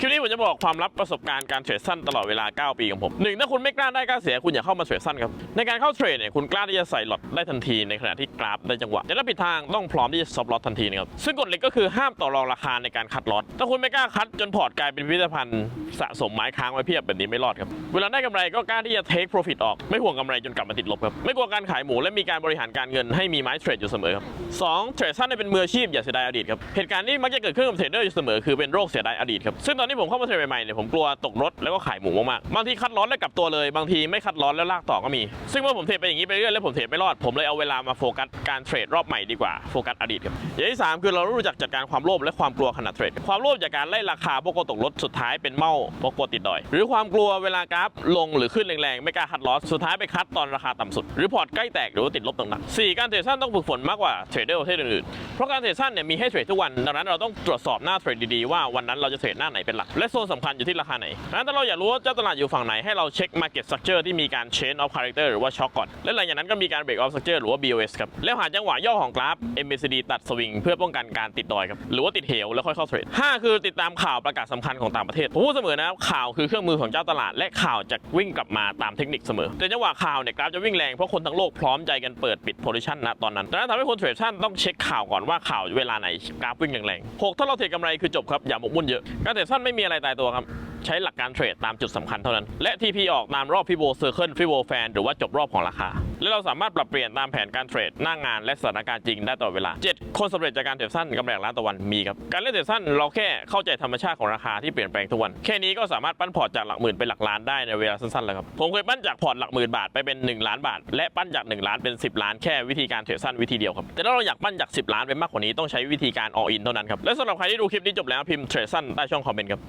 คลิปนี้ผมจะบอกความลับประสบการณ์การเทรดสั้นตลอดเวลา 9 ปีของผมหนึ่งถ้าคุณไม่กล้าได้กล้าเสียคุณอย่าเข้ามาเทรดสั้นครับ ในการเข้าเทรดเนี่ยคุณกล้าที่จะใส่หลอตได้ทันทีในขณะที่กราฟได้จังหวะแต่ถ้าผิดทางต้องพร้อมที่จะซบลอตทันทีนะครับซึ่งกฎเหล็กก็คือห้ามต่อรองราคาในการคัดลอตถ้าคุณไม่กล้าคัดจนพอร์ตกลายเป็นพิพิธภัณฑ์สะสมไม้ค้างไว้เพียบแบบนี้ไม่รอดครับเวลาได้กำไรก็กล้าที่จะ take profit ออกไม่ห่วงกำไรจนกลับมาติดลบครับไม่กลัวการขายหมูและมีการบริหารการเงินให้มีไม้เทรดอยู่เสมอครับสองเทรดสั้นเนี่ยเป็นมืออาชีพอย่าเสียดายอดีตครับเหตุการณ์ที่มักจะเกิดขึ้นกับเทรดเดอร์อยู่เสมอคือเป็นโรคเสียดายอดีตครับซึ่งตอนที่ผมเข้ามาเทรดใหม่ๆเนี่ยผมกลัวตกรถแล้วก็ขายหมูมากๆบางทีคัดร้อนแล้วกลับตัวเลยบางทีไม่คัดร้อนแล้วลากต่อก็มี ซึ่งเมื่อผมเทรดไปอย่างนี้ไปเรื่อยแล้วผมเทรดไม่รอดผมเลยเอาเวลามาโฟกัสการเทรดรอบใหม่ดีกว่าโฟกัสอดีตครับอย่างที่สามคือเรารู้จักจัดการความโลภและความกลัวขณะเทรดความโลภจากการไล่ราคาพราะกตกรถสุดท้ายเป็นเมาพราะกลัวติดดอย หรือความกลัวเวลากราฟลงหรือขึ้นแรงๆไม่กล้าคัดลอสสุดท้ายไปคัดตอนราคาต่ำสุด หรือพอร์ตใกล้แตกหรือว่าติดลบหนักๆสี่การเทรดสั้นต้องฝึกฝนมากกว่าเทรดเดอร์ประเภทอื่นๆเพราะการเทรดสั้นเนี่ยมีให้เทรดทุกวันดังนั้นเราต้องตรวจสอบหน้าเทรดดีๆว่าวันนั้นเราจะเทรดหน้าไหนเป็นหลัก และโซนสำคัญอยู่ที่ราคาไหนดังนั้นถ้าเราอยากรู้ว่าเจ้าตลาดอยู่ฝั่งไหนให้เราเช็ค market structure ที่มีการ change of character หรือว่าช็อคก่อน และหลังจากนั้นก็มีการ break of structure หรือว่า BOS ครับ แล้วหาจังหวะย่อของกราฟ MACD ตัดสวิงเพื่อป้องกันการติดดอยครับ หรือว่าติดเหวแล้วค่อยเข้าเทรดห้าคือติดตามข่าวประกาศสำคัญของต่างประเทศผมพูดเสมอนะข่าวคือเครื่องมือของเจ้าตลาด และข่าวจะวิ่งกลับมาตามเทคนิคเสมอ แต่จังหวะข่าวเนี่ยกราฟจะวิ่งแรงเพราะคนทั้งโลกพร้อมใจกันเปิดปิด position ณตอนนั้นดังนั้นทำให้คนเทรดชั่นต้องเช็คข่าวก่อนว่าข่าวเวลาไหนกราฟวิ่งแรงๆหกถ้าเราเทรดกำไรคือจบครับอย่าหมกมุ่นเยอะการเทรดสั้นไม่มีอะไรตายตัวครับ ใช้หลักการเทรดตามจุดสำคัญเท่านั้น และ TP ออกตามรอบฟิโบเซอร์เคิลฟิโบแฟนหรือว่าจบรอบของราคา และเราสามารถปรับเปลี่ยนตามแผนการเทรดหน้างานและสถานการณ์จริงได้ตลอดเวลา 7 คนสำเร็จจากการเทรดสั้นกำไรลักล้านต่อวันมีครับ การเล่นเทรดสั้นเราแค่เข้าใจธรรมชาติของราคาที่เปลี่ยนแปลงทุกวัน แค่นี้ก็สามารถปั้นพอร์ตจากหลักหมื่นเป็นหลักล้านได้ในเวลาสั้นๆแล้วครับ ผมเคยปั้นจากพอร์ตหลักหมื่นบาทไปเป็น 1 ล้านบาท และปั้นจาก 1 ล้านเป็น 10 ล้านแค่วิธีการเทรดสั้นวิธีเดียวครับ แต่ถ้าเราอยากปั้นจาก 10 ล้านไปมากกว่านี้ต้องใช้วิธีการ all in เท่านั้นครับ และสำหรับใครที่ดูคลิปนี้จบแล้วพิมพ์เทรดสั้นใต้ช่องคอมเมนต์ครับ